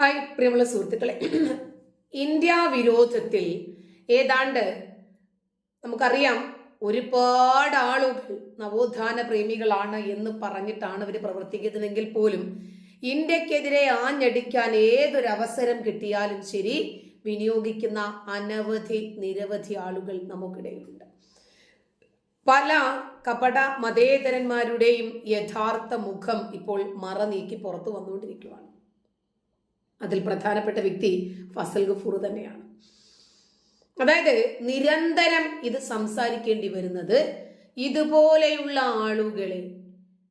Hi പ്രിയമുള്ള സുഹൃത്തുക്കളെ. India വിരോധത്തിൽ ഏതാണ്ട് നമുക്കറിയാം ഒരുപാട് ആളുകൾ നവോത്ഥാന പ്രേമികളാണ് എന്ന് പറഞ്ഞിട്ടാണ് അവർ പ്രവർത്തിക്കുന്നതെങ്കിൽ പോലും ഇന്ത്യക്കെതിരെ ആഞ്ഞടിക്കാൻ ഏതൊരവസരം കിട്ടിയാലും ശരി വിനിയോഗിക്കുന്ന അനവധി നിരവധി ആളുകൾ നമുക്കിടയിലുണ്ട്. പല കപട മതേതരന്മാരുടെയും യഥാർത്ഥ മുഖം ഇപ്പോൾ മറ നീക്കി പുറത്തു വന്നുകൊണ്ടിരിക്കുകയാണ് അതിൽ പ്രധാനപ്പെട്ട വ്യക്തി ഫസൽ ഗഫൂർ തന്നെയാണ്. അതായത് നിരന്തരം ഇത് സംസാരിക്കേണ്ടി വരുന്നത് ഇതുപോലെയുള്ള ആളുകളെ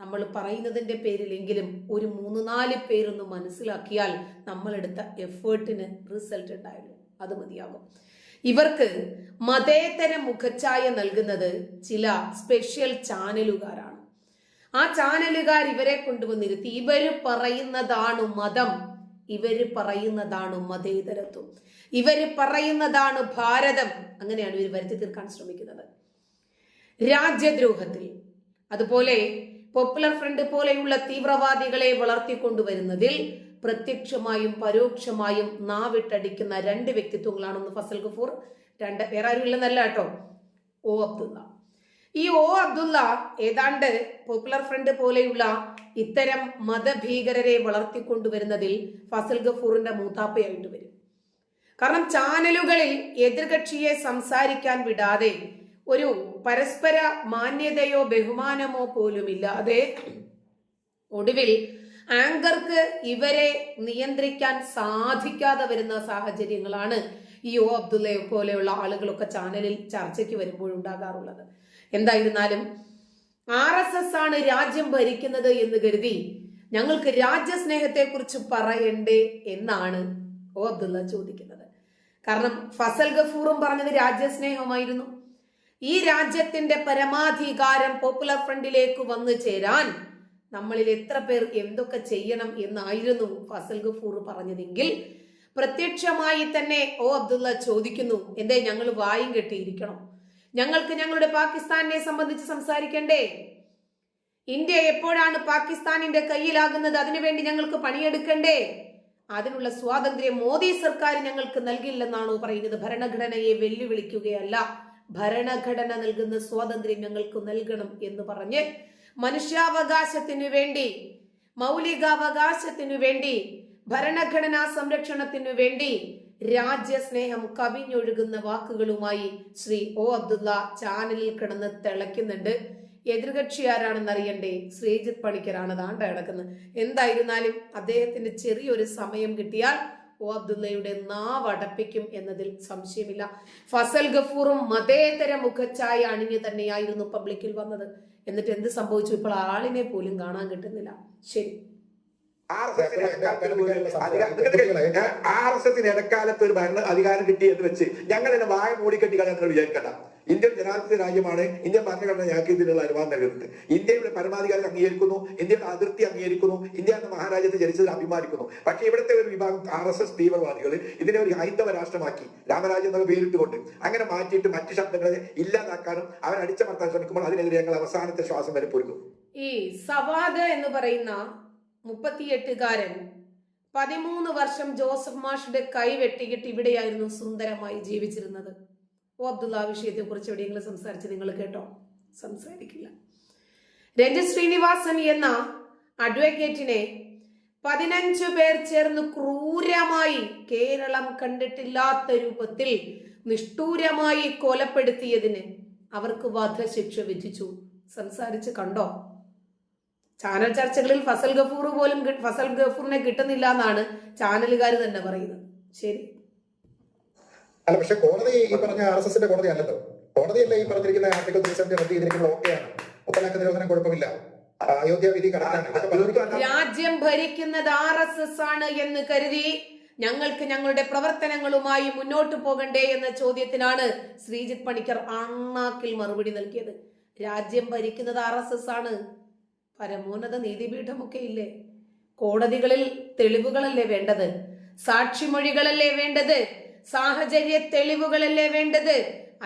നമ്മൾ പറയുന്നതിന്റെ പേരിലെങ്കിലും ഒരു മൂന്ന് നാല് പേരൊന്ന് മനസ്സിലാക്കിയാൽ നമ്മളെടുത്ത എഫേർട്ടിന് റിസൾട്ട് ഉണ്ടായിരുന്നു. അത് മതിയാകും. ഇവർക്ക് മതേതര മുഖച്ഛായ നൽകുന്നത് ചില സ്പെഷ്യൽ ചാനലുകാരാണ്. ആ ചാനലുകാർ ഇവരെ കൊണ്ടുവന്നിരുത്തി. ഇവർ പറയുന്നതാണ് മതം. ഇവർ പറയുന്നതാണ് മതേതരത്വം. ഇവർ പറയുന്നതാണ് ഭാരതം. അങ്ങനെയാണ് ഇവർ വരുത്തി തീർക്കാൻ ശ്രമിക്കുന്നത്. രാജ്യദ്രോഹത്തിൽ അതുപോലെ പോപ്പുലർ ഫ്രണ്ട് പോലെയുള്ള തീവ്രവാദികളെ വളർത്തിക്കൊണ്ടുവരുന്നതിൽ പ്രത്യക്ഷമായും പരോക്ഷമായും നാവിട്ടടിക്കുന്ന രണ്ട് വ്യക്തിത്വങ്ങളാണ് ഒന്ന് ഫസൽ ഗഫൂർ രണ്ട് വേറെ ആരും ഇല്ലെന്നല്ല കേട്ടോ. ഓ അബ്ദുള്ള. ഈ ഓ അബ്ദുള്ള ഏതാണ്ട് പോപ്പുലർ ഫ്രണ്ട് പോലെയുള്ള ഇത്തരം മതഭീകരരെ വളർത്തിക്കൊണ്ടുവരുന്നതിൽ ഫസൽ ഗഫൂറിന്റെ മൂത്താപ്പയായിട്ട് വരും. കാരണം ചാനലുകളിൽ എതിർകക്ഷിയെ സംസാരിക്കാൻ വിടാതെ ഒരു പരസ്പര മാന്യതയോ ബഹുമാനമോ പോലുമില്ലാതെ ഒടുവിൽ ആങ്കർക്ക് ഇവരെ നിയന്ത്രിക്കാൻ സാധിക്കാതെ വരുന്ന സാഹചര്യങ്ങളാണ് ഈ ഒ അബ്ദുള്ളയെ പോലെയുള്ള ആളുകളൊക്കെ ചാനലിൽ ചർച്ചയ്ക്ക് വരുമ്പോൾ ഉണ്ടാകാറുള്ളത് എന്തായിരുന്നാലും ആർ എസ് എസ് ആണ് രാജ്യം ഭരിക്കുന്നത് എന്ന് കരുതി ഞങ്ങൾക്ക് രാജ്യസ്നേഹത്തെ കുറിച്ച് പറയണ്ടേ എന്നാണ് ഓ അബ്ദുള്ള ചോദിക്കുന്നത്. കാരണം ഫസൽ ഗഫൂറും പറഞ്ഞത് രാജ്യസ്നേഹമായിരുന്നു. ഈ രാജ്യത്തിന്റെ പരമാധികാരം പോപ്പുലർ ഫ്രണ്ടിലേക്ക് വന്നു ചേരാൻ നമ്മളിൽ എത്ര പേർ എന്തൊക്കെ ചെയ്യണം എന്നായിരുന്നു ഫസൽ ഗഫൂർ പറഞ്ഞതെങ്കിൽ പ്രത്യക്ഷമായി തന്നെ ഓ അബ്ദുള്ള ചോദിക്കുന്നു എന്തേ ഞങ്ങൾ വായും കെട്ടിയിരിക്കണം? ഞങ്ങൾക്ക് ഞങ്ങളുടെ പാകിസ്ഥാനെ സംബന്ധിച്ച് സംസാരിക്കണ്ടേ? ഇന്ത്യ എപ്പോഴാണ് പാകിസ്ഥാനിന്റെ കയ്യിലാകുന്നത്? അതിനുവേണ്ടി ഞങ്ങൾക്ക് പണിയെടുക്കണ്ടേ? അതിനുള്ള സ്വാതന്ത്ര്യം മോദി സർക്കാർ ഞങ്ങൾക്ക് നൽകില്ലെന്നാണോ പറയുന്നത്? ഭരണഘടനയെ വെല്ലുവിളിക്കുകയല്ല. ഭരണഘടന നൽകുന്ന സ്വാതന്ത്ര്യം ഞങ്ങൾക്ക് നൽകണം എന്ന് പറഞ്ഞ് മനുഷ്യാവകാശത്തിനു വേണ്ടി മൗലികാവകാശത്തിനു വേണ്ടി ഭരണഘടനാ സംരക്ഷണത്തിനു വേണ്ടി രാജ്യസ്നേഹം കവിഞ്ഞൊഴുകുന്ന വാക്കുകളുമായി ശ്രീ ഒ അബ്ദുള്ള ചാനലിൽ കിടന്ന് തിളയ്ക്കുന്നുണ്ട്. എതിർകക്ഷി ആരാണെന്നറിയണ്ടേ ശ്രീജിത്ത് പണിക്കരാണ് താണ്ട കിടക്കുന്നത് എന്തായിരുന്നാലും അദ്ദേഹത്തിന് ചെറിയൊരു സമയം കിട്ടിയാൽ ഒ അബ്ദുള്ളയുടെ നാവടപ്പിക്കും എന്നതിൽ സംശയമില്ല. ഫസൽ ഗഫൂറും മതേതര മുഖച്ചായ അണിഞ്ഞു തന്നെയായിരുന്നു പബ്ലിക്കിൽ വന്നത്. എന്നിട്ട് എന്ത് സംഭവിച്ചു? ഇപ്പോൾ ആളിനെ പോലും കാണാൻ കിട്ടുന്നില്ല. ശരി. ആർ എസ് എസിന് ഇടക്കാലത്ത് ഒരു ഭരണ അധികാരം കിട്ടി എന്ന് വെച്ച് ഞങ്ങൾ എന്നെ വായ മൂടിക്കെട്ടി കളയാൻ നിങ്ങൾ വിചാരിക്കണ്ട. ഇന്ത്യൻ ജനാധിപത്യ രാജ്യമാണ്. ഇന്ത്യൻ ഭരണഘടന ഞങ്ങൾക്ക് ഇതിനുള്ള അനുവാദം നൽകുന്നത് ഇന്ത്യയുടെ പരമാധികാരം അംഗീകരിക്കുന്നു. ഇന്ത്യയുടെ അതിർത്തി അംഗീകരിക്കുന്നു. ഇന്ത്യ എന്ന മഹാരാജ്യത്ത് ജനിച്ചതിൽ അഭിമാനിക്കുന്നു. പക്ഷേ ഇവിടുത്തെ ഒരു വിഭാഗം ആർ എസ് എസ് തീവ്രവാദികൾ ഇതിനെ ഒരു ഹൈന്ദവ രാഷ്ട്രമാക്കി. രാമരാജ്യം എന്നൊക്കെ പേരിട്ടുകൊണ്ട് അങ്ങനെ മാറ്റിയിട്ട് മറ്റു ശബ്ദങ്ങളെ ഇല്ലാതാക്കാനും അവൻ അടിച്ചമർത്താൻ ശ്രമിക്കുമ്പോൾ അതിനെതിരെ ഞങ്ങൾ അവസാനത്തെ ശ്വാസം വരെ പൊരുക്കും ഈ സവാദ് എന്ന് പറയുന്ന മുപ്പത്തിയെട്ടുകാരൻ. പതിമൂന്ന് വർഷം ജോസഫ് മാഷിന്റെ കൈ വെട്ടിയിട്ട് ഇവിടെയായിരുന്നു സുന്ദരമായി ജീവിച്ചിരുന്നത്. ഓ അബ്ദുള്ള വിഷയത്തെ കുറിച്ച് എവിടെയെങ്കിലും സംസാരിച്ച് നിങ്ങൾ കേട്ടോ? സംസാരിക്കില്ല. രഞ്ജിത് ശ്രീനിവാസൻ എന്ന അഡ്വക്കേറ്റിനെ പതിനഞ്ചു പേർ ചേർന്ന് ക്രൂരമായി കേരളം കണ്ടിട്ടില്ലാത്ത രൂപത്തിൽ നിഷ്ഠൂരമായി കൊലപ്പെടുത്തിയതിന് അവർക്ക് വധശിക്ഷ വിധിച്ചു. സംസാരിച്ച് കണ്ടോ? ചാനൽ ചർച്ചകളിൽ ഫസൽ ഗഫൂർ പോലും ഫസൽ ഗഫൂറിനെ കിട്ടുന്നില്ല എന്നാണ് ചാനലുകാർ തന്നെ പറയുന്നത്. ശരി. അല്ല പക്ഷെ കോടതി ഈ പറഞ്ഞ ആർ എസ് എസിന്റെ കോടതി അല്ലല്ലോ കോടതിയല്ല ഈ പറഞ്ഞിരിക്കുന്ന ആർട്ടിക്കൽ ത്രീ സെവന്റി റദ്ദ് ചെയ്തിരിക്കുന്നത് ഓക്കെയാണ്. മുത്തലാഖ് നിരോധനം കുഴപ്പമില്ല. അയോധ്യ വിധി കടക്കാണ് രാജ്യം ഭരിക്കുന്നത് ആർ എസ് എസ് ആണ് എന്ന് കരുതി ഞങ്ങൾക്ക് ഞങ്ങളുടെ പ്രവർത്തനങ്ങളുമായി മുന്നോട്ട് പോകണ്ടേ എന്ന ചോദ്യത്തിനാണ് ശ്രീജിത് പണിക്കർ അണ്ണാക്കിൽ മറുപടി നൽകിയത്. രാജ്യം ഭരിക്കുന്നത് ആർ എസ് എസ് ആണ്. പരമോന്നത നീതിപീഠമൊക്കെ ഇല്ലേ? കോടതികളിൽ തെളിവുകളല്ലേ വേണ്ടത്? സാക്ഷിമൊഴികളല്ലേ വേണ്ടത്? സാഹചര്യ തെളിവുകളല്ലേ വേണ്ടത്?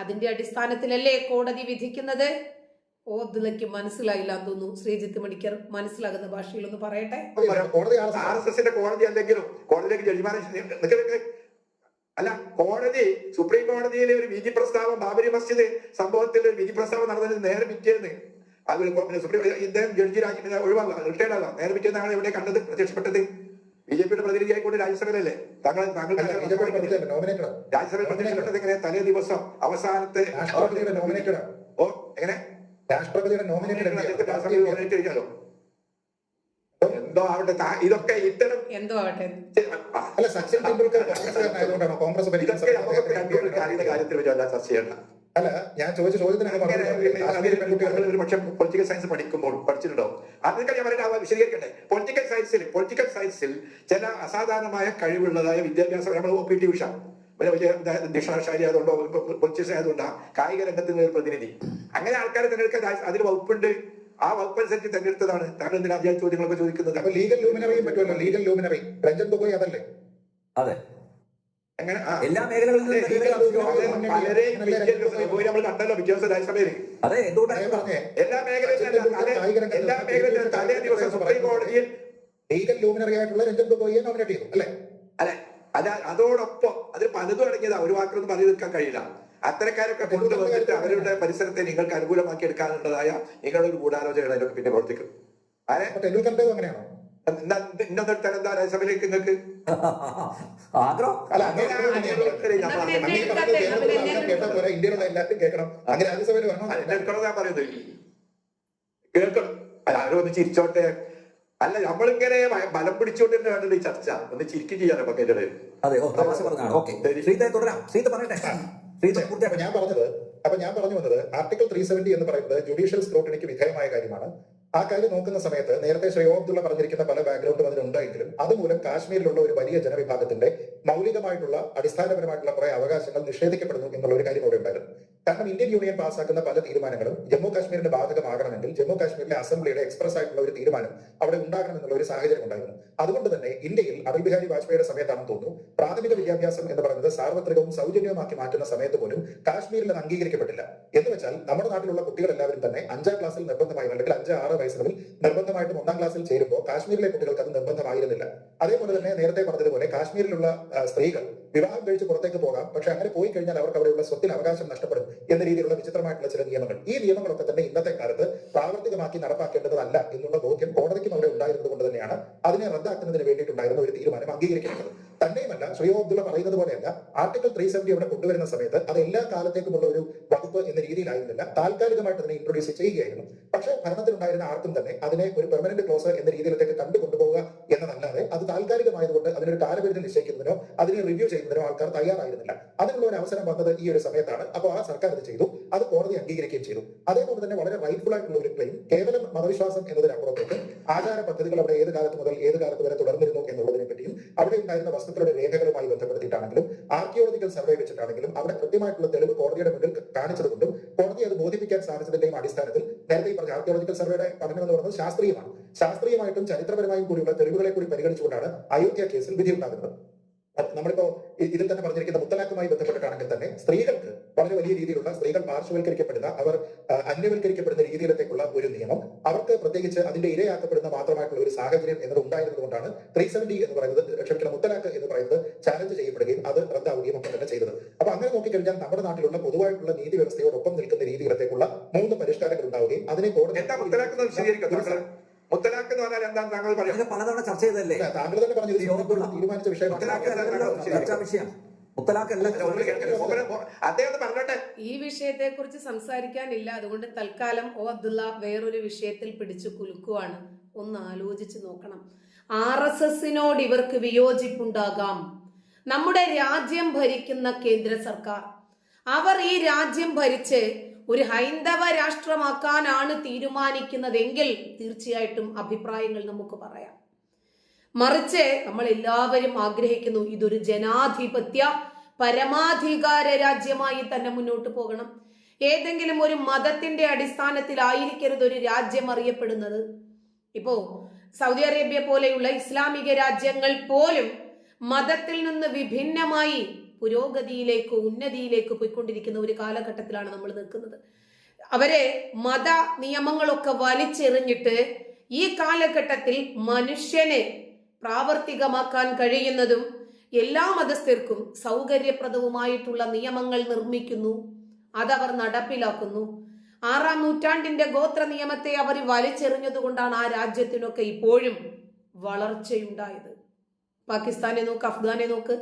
അതിന്റെ അടിസ്ഥാനത്തിലല്ലേ കോടതി വിധിക്കുന്നത്? ഓ അബ്ദുള്ളയ്ക്ക് മനസ്സിലായില്ല തോന്നുന്നു. ശ്രീജിത്ത് മണിക്കർ മനസ്സിലാകുന്ന ഭാഷയിൽ ഒന്ന് പറയട്ടെ. അല്ല കോടതി സുപ്രീം കോടതിയിലെ ഒരു വിധി പ്രസ്താവം ബാബരി മസ്ജിദ് സംഭവത്തിൽ ഒരു വിധി പ്രസ്താവം നടന്നതിന് നേരെ പിറ്റേന്ന് അത് പിന്നെ സുപ്രീം ഇദ്ദേഹം ജഡ്ജി രാജ്യം ഒഴിവാക്കുക. റിട്ടയർഡ് ആകാം നേരെ പിറ്റേന്ന് താങ്കൾ എവിടെ കണ്ടത് പ്രത്യക്ഷപ്പെട്ടത് ബി ജെ പിയുടെ പ്രതിനിധിയായിക്കൊണ്ട് രാജ്യസഭയിലല്ലേ? താങ്കൾ താങ്കൾ രാജ്യസഭയിൽ പ്രത്യക്ഷപ്പെട്ടത് എങ്ങനെ തലേ ദിവസം അവസാനത്തെ രാഷ്ട്രപതിയുടെ നോമിനേറ്റഡ് ഓ എങ്ങനെ? രാഷ്ട്രപതിയുടെ നോമിനേറ്റഡ് എന്തോ ആവട്ടെ ഇതൊക്കെ ഇത്തരം എന്തോ ആവട്ടെ? അല്ല സച്ചിൻ ടെണ്ടുൽക്കർ കോൺഗ്രസ് ഭരിക്കുന്ന കാര്യത്തിൽ വെച്ചല്ല ചെയ്യണ്ട അല്ല ഞാൻ ചോദിച്ച ചോദ്യത്തിന് അങ്ങ് അങ്ങനെ മറുപടി പറഞ്ഞു. പെൺകുട്ടികൾ ഒരു പക്ഷേ പൊളിറ്റിക്കൽ സയൻസ് പഠിക്കുമ്പോൾ പഠിച്ചിട്ടുണ്ടോ? അതൊക്കെ ഞാൻ പറയുന്നത് വിശദീകരിക്കട്ടെ. പൊളിറ്റിക്കൽ സയൻസിൽ പൊളിറ്റിക്കൽ സയൻസിൽ ചില അസാധാരണമായ കഴിവുള്ളതായ വിദ്യാഭ്യാസം നമ്മൾ ഒ പി ടി ഉഷ. വലിയ വലിയ ഡിക്ഷണറി ആയതുകൊണ്ടോ പൊളിറ്റിക്സ് ആയതുകൊണ്ടാ കായിക രംഗത്ത് നിന്ന് ഒരു പ്രതിനിധി. അങ്ങനെ ആൾക്കാരെ തിരഞ്ഞെടുക്കാൻ അതിൽ വകുപ്പുണ്ട്. ആ വകുപ്പ് അനുസരിച്ച് തിരഞ്ഞെടുത്തതാണ്. താങ്കൾ എന്തിനാ ചോദ്യങ്ങളൊക്കെ ചോദിക്കുന്നത്? അപ്പൊ ലീഗൽ ലൂമിനറിയും പറ്റുമല്ലോ. ലീഗൽ ലൂമിനറി രഞ്ജൻ ഗൊഗോയ് അതല്ലേ? അതെ. അങ്ങനെ എല്ലാ മേഖലകളിലും നമ്മൾ കണ്ടല്ലോ രാജ്യസഭയിൽ അതെ എന്തുകൊണ്ടാണ് പറഞ്ഞേ. എല്ലാ മേഖലയിലും തലേ- എല്ലാ മേഖലയിലും തലേ ദിവസം സുപ്രീം കോടതിയിൽ ലീഗൽ ലൂമിനറി ആയിട്ടുള്ള രഞ്ജൻ ഗൊഗോയെ നോമിനേറ്റ് ചെയ്തു അല്ലേ? അല്ലെ അല്ല അതോടൊപ്പം അതിൽ പലതും അടങ്ങിയതാ. ഒരു വാക്കൊന്നും പറഞ്ഞു തീർക്കാൻ കഴിയില്ല. അത്തരക്കാരൊക്കെ കൊണ്ടുവന്നിട്ട് അവരുടെ പരിസരത്തെ നിങ്ങൾക്ക് അനുകൂലമാക്കി എടുക്കാനുള്ളതായ നിങ്ങളുടെ ഒരു ഗൂഢാലോചനകളൊക്കെ പിന്നെ പ്രവർത്തിക്കും അങ്ങനെയാണോ? ഇന്നത്തെ എന്താ രാജ്യസഭയിലേക്ക് നിങ്ങൾക്ക് ആഗ്രഹം. അല്ല അങ്ങനെ അങ്ങനെ അങ്ങനെയാണ് ഉത്തരം ഞാൻ എന്നാ പറഞ്ഞത്. പിന്നെ ഈ പറഞ്ഞത് കേരളത്തിലുള്ള ആൾക്കാർ കേട്ടാൽ പോരാ ഇന്ത്യയിലുള്ള എല്ലാവരും കേൾക്കണം. അങ്ങനെ രാജ്യസഭയിൽ വരണം. അല്ല, കേൾക്കണം ഞാൻ പറയുന്നത്. കേൾക്കണം. അല്ല ആരോ ഒന്ന് ചിരിച്ചോട്ടെ. അല്ല നമ്മളിങ്ങനെ ബലം പിടിച്ചോണ്ട് തന്നെ വേണ്ടത് ഈ ചർച്ച. ഒന്ന് ചിരിക്കും ചെയ്യാനോ കേട്ടത് എന്റെ ഇടയിൽ. അതെ ഓ തമാശ പറഞ്ഞാണ് ഓക്കെ. ശ്രീത്തെ തുടരാം. ശ്രീത്ത് പറയട്ടെ. ശ്രീത്ത് അപ്പൊ പൂർത്തിയാക്കാം ഞാൻ പറഞ്ഞത് അപ്പൊ ഞാൻ പറഞ്ഞു വന്നത് ആർട്ടിക്കിൾ ത്രീ സെവന്റി എന്ന് പറയുന്നത് ജുഡീഷ്യൽ സ്ക്രൂട്ടിനിക്ക് വിധേയമായ കാര്യമാണ്. ആ കാര്യം നോക്കുന്ന സമയത്ത് നേരത്തെ ശ്രീ ഓബ്ദുള്ള പറഞ്ഞിരിക്കുന്ന പല ബാക്ക്ഗ്രൗണ്ടും അതിലുണ്ടായെങ്കിലും അതുമൂലം കാശ്മീരിലുള്ള ഒരു വലിയ ജനവിഭാഗത്തിന്റെ മൗലികമായിട്ടുള്ള അടിസ്ഥാനപരമായിട്ടുള്ള കുറെ അവകാശങ്ങൾ നിഷേധിക്കപ്പെടുന്നു എന്നുള്ള ഒരു കാര്യം അവിടെ ഉണ്ടായിരുന്നു. കാരണം ഇന്ത്യൻ യൂണിയൻ പാസ്സാക്കുന്ന പല തീരുമാനങ്ങളും ജമ്മു കാശ്മീരിന്റെ ബാധകമാകണമെങ്കിൽ ജമ്മു കാശ്മീരിലെ അസംബ്ലിയുടെ എക്സ്പ്രസ് ആയിട്ടുള്ള ഒരു തീരുമാനം അവിടെ ഉണ്ടാകണം എന്നുള്ള ഒരു സാഹചര്യം ഉണ്ടായിരുന്നു. അതുകൊണ്ട് തന്നെ ഇന്ത്യയിൽ അടൽ ബിഹാരി വാജ്പേയിയുടെ സമയത്താണെന്ന് തോന്നുന്നു. പ്രാഥമിക വിദ്യാഭ്യാസം എന്ന് പറയുന്നത് സാർവത്രികവും സൗജന്യവുമാക്കി മാറ്റുന്ന സമയത്ത് പോലും കാശ്മീരിൽ അത് അംഗീകരിക്കപ്പെട്ടില്ല. എന്ന് വെച്ചാൽ നമ്മുടെ നാട്ടിലുള്ള കുട്ടികൾ എല്ലാവരും തന്നെ അഞ്ചാം ക്ലാസ്സിൽ നിർബന്ധമായി അല്ലെങ്കിൽ അഞ്ച് ആറ് വയസ്സുകളിൽ നിർബന്ധമായിട്ടും ഒന്നാം ക്ലാസ്സിൽ ചേരുമ്പോൾ കാശ്മീരിലെ കുട്ടികൾക്ക് അത് നിർബന്ധമായിരുന്നില്ല. അതേപോലെ തന്നെ നേരത്തെ പറഞ്ഞതുപോലെ കാശ്മീരിലുള്ള സ്ത്രീകൾ വിവാഹം കഴിച്ച് പുറത്തേക്ക് പോകാം. പക്ഷെ അങ്ങനെ പോയി കഴിഞ്ഞാൽ അവർക്ക് അവിടെയുള്ള സ്വത്തിൽ അവകാശം നഷ്ടപ്പെടും. എന്ന രീതിയിലുള്ള വിചിത്രമായിട്ടുള്ള ചില നിയമങ്ങൾ. ഈ നിയമങ്ങളൊക്കെ തന്നെ ഇന്നത്തെ കാലത്ത് പ്രാവർത്തികമാക്കി നടപ്പാക്കേണ്ടതല്ല എന്നുള്ള ബോധ്യം കോടതിക്കും അവിടെ ഉണ്ടായിരുന്നത് കൊണ്ട് തന്നെയാണ് അതിനെ റദ്ദാക്കുന്നതിന് വേണ്ടിയിട്ടുണ്ടായിരുന്ന ഒരു തീരുമാനം അംഗീകരിക്കേണ്ടത് തന്നെയുമല്ല ശ്രീ ഒ. അബ്ദുള്ള പറയുന്നത് പോലെയല്ല ആർട്ടിക്കിൾ ത്രീ സെവന്റി അവിടെ കൊണ്ടുവരുന്ന സമയത്ത് അത് എല്ലാ കാലത്തേക്കുമുള്ള ഒരു വകുപ്പ് എന്ന രീതിയിലായിരുന്നില്ല. താൽക്കാലികമായിട്ട് അതിനെ ഇൻട്രൊഡ്യൂസ് ചെയ്യുകയായിരുന്നു. പക്ഷേ ഭരണത്തിലുണ്ടായിരുന്ന ആർക്കും തന്നെ അതിനെ ഒരു പെർമനന്റ് ക്ലോസ് എന്ന രീതിയിലേക്ക് കണ്ടു കൊണ്ടുപോകുക എന്നതല്ലാതെ അത് താൽക്കാലികമായതുകൊണ്ട് അതിനൊരു കാലപരിധി നിശ്ചയിക്കുന്നതിനോ അതിനെ റിവ്യൂ ചെയ്യുന്നതിനോ ആൾക്കാർ തയ്യാറായിരുന്നില്ല. അതിനുള്ള ഒരു അവസരം വന്നത് ഈ ഒരു സമയത്താണ്. അപ്പോൾ ആ സർക്കാർ ഇത് ചെയ്തു. അത് കോടതി അംഗീകരിക്കുകയും ചെയ്തു. അതേപോലെ തന്നെ വളരെ റൈറ്റ്ഫുൾ ആയിട്ടുള്ള ഒരു ക്ലെയിം കേവലം മതവിശ്വാസം എന്നതിനപ്പുറത്തേക്ക് ആചാര പദ്ധതികൾ അവിടെ ഏത് കാലത്ത് മുതൽ ഏത് കാലത്ത് വരെ തുടർന്നിരുന്നു എന്നുള്ളതിനെ പറ്റിയും അവിടെ ഉണ്ടായിരുന്ന വസ്തുക്കളുടെ രേഖകളുമായി ബന്ധപ്പെടുത്തിയിട്ടാണെങ്കിലും ആർക്കിയോളജിക്കൽ സർവേ വെച്ചിട്ടാണെങ്കിലും അവിടെ കൃത്യമായിട്ടുള്ള തെളിവ് കോടതിയുടെ മുന്നിൽ കാണിച്ചതുകൊണ്ടും കോടതി അത് ബോധിപ്പിക്കാൻ സാധിച്ചതിന്റെയും അടിസ്ഥാനത്തിൽ നേരത്തെ ഈ പറഞ്ഞ ആർക്കിയോളജിക്കൽ സർവേയുടെ പഠനം എന്ന് പറയുന്നത് ശാസ്ത്രീയമാണ്. ശാസ്ത്രീയമായിട്ടും ചരിത്രപരമായും കൂടിയുള്ള തെളിവുകളെ കൂടി പരിഗണിച്ചുകൊണ്ടാണ് അയോധ്യ കേസിൽ വിധി ഉണ്ടാകുന്നത്. അത് നമ്മളിപ്പോ ഇതിൽ തന്നെ പറഞ്ഞിരിക്കുന്ന മുത്തലാഖുമായി ബന്ധപ്പെട്ടിട്ടാണെങ്കിൽ തന്നെ സ്ത്രീകൾക്ക് വളരെ വലിയ രീതിയിലുള്ള സ്ത്രീകൾ പാർശ്വവൽക്കരിക്കപ്പെടുന്ന അവർ അന്യവൽക്കരിക്കപ്പെടുന്ന രീതിയിലേക്കുള്ള ഒരു നിയമം അവർക്ക് പ്രത്യേകിച്ച് അതിന്റെ ഇരയാക്കപ്പെടുന്ന മാത്രമായിട്ടുള്ള ഒരു സാഹചര്യം എന്നത് ഉണ്ടായിരുന്നത് കൊണ്ടാണ് ത്രീ സെവന്റി എന്ന് പറയുന്നത് ക്ഷമിക്കണം മുത്തലാഖ് എന്ന് പറയുന്നത് ചാലഞ്ച് ചെയ്യപ്പെടുകയും അത് റദ്ദാവുകയും ഒക്കെ തന്നെ ചെയ്തത്. അപ്പൊ അങ്ങനെ നോക്കിക്കഴിഞ്ഞാൽ നമ്മുടെ നാട്ടിലുള്ള പൊതുവായിട്ടുള്ള നീതി വ്യവസ്ഥയോടൊപ്പം നിൽക്കുന്ന രീതിയിലത്തേക്കുള്ള മൂന്ന് പരിഷ്കാരങ്ങൾ ഉണ്ടാവുകയും അതിനെ കോടതി മുത്തലാഖ് എന്ന് പറഞ്ഞാൽ എന്താണ് താങ്കൾ പറയാം പലതവണ ചർച്ച ചെയ്തല്ലേ താങ്കൾ തന്നെ പറഞ്ഞത് തീരുമാനിച്ച എന്താ ചർച്ചാ വിഷയം? ഈ വിഷയത്തെ കുറിച്ച് സംസാരിക്കാനില്ല. അതുകൊണ്ട് തൽക്കാലം ഓ അബ്ദുള്ള വേറൊരു വിഷയത്തിൽ പിടിച്ചു കുലുക്കുവാണ്. ഒന്ന് ആലോചിച്ച് നോക്കണം. ആർ എസ് എസിനോട് ഇവർക്ക് വിയോജിപ്പുണ്ടാകാം. നമ്മുടെ രാജ്യം ഭരിക്കുന്ന കേന്ദ്ര സർക്കാർ. അവർ ഈ രാജ്യം ഭരിച്ച് ഒരു ഹൈന്ദവ രാഷ്ട്രമാക്കാനാണ് തീരുമാനിക്കുന്നതെങ്കിൽ തീർച്ചയായിട്ടും അഭിപ്രായങ്ങൾ നമുക്ക് പറയാം. മറിച്ച് നമ്മൾ എല്ലാവരും ആഗ്രഹിക്കുന്നു ഇതൊരു ജനാധിപത്യ പരമാധികാര രാജ്യമായി തന്നെ മുന്നോട്ട് പോകണം. ഏതെങ്കിലും ഒരു മതത്തിന്റെ അടിസ്ഥാനത്തിലായിരിക്കരുത് ഒരു രാജ്യം അറിയപ്പെടുന്നത്. ഇപ്പോ സൗദി അറേബ്യ പോലെയുള്ള ഇസ്ലാമിക രാജ്യങ്ങൾ പോലും മതത്തിൽ നിന്ന് വിഭിന്നമായി പുരോഗതിയിലേക്ക് ഉന്നതിയിലേക്ക് പോയിക്കൊണ്ടിരിക്കുന്ന ഒരു കാലഘട്ടത്തിലാണ് നമ്മൾ നിൽക്കുന്നത്. അവരെ മത നിയമങ്ങളൊക്കെ വലിച്ചെറിഞ്ഞിട്ട് ഈ കാലഘട്ടത്തിൽ മനുഷ്യനെ പ്രാവർത്തികമാക്കാൻ കഴിയുന്നതും എല്ലാ മതസ്ഥർക്കും സൗകര്യപ്രദവുമായിട്ടുള്ള നിയമങ്ങൾ നിർമ്മിക്കുന്നു. അതവർ നടപ്പിലാക്കുന്നു. ആറാം നൂറ്റാണ്ടിന്റെ ഗോത്ര നിയമത്തെ അവർ വലിച്ചെറിഞ്ഞതുകൊണ്ടാണ് ആ രാജ്യത്തിനൊക്കെ ഇപ്പോഴും വളർച്ചയുണ്ടായത്. പാകിസ്ഥാനെ നോക്ക് അഫ്ഗാനെ നോക്ക്.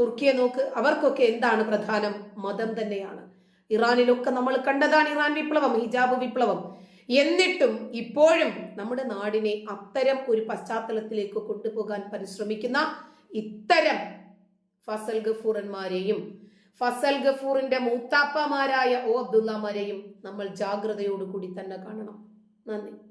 തുർക്കിയെ നോക്ക് അവർക്കൊക്കെ എന്താണ് പ്രധാനം? മതം തന്നെയാണ്. ഇറാനിലൊക്കെ നമ്മൾ കണ്ടതാണ് ഇറാൻ വിപ്ലവം ഹിജാബ് വിപ്ലവം. എന്നിട്ടും ഇപ്പോഴും നമ്മുടെ നാടിനെ അത്തരം ഒരു പശ്ചാത്തലത്തിലേക്ക് കൊണ്ടുപോകാൻ പരിശ്രമിക്കുന്ന ഇത്തരം ഫസൽ ഗഫൂറന്മാരെയും ഫസൽ ഗഫൂറിന്റെ മൂത്താപ്പമാരായ ഓ അബ്ദുള്ളമാരെയും നമ്മൾ ജാഗ്രതയോടുകൂടി തന്നെ കാണണം. നന്ദി.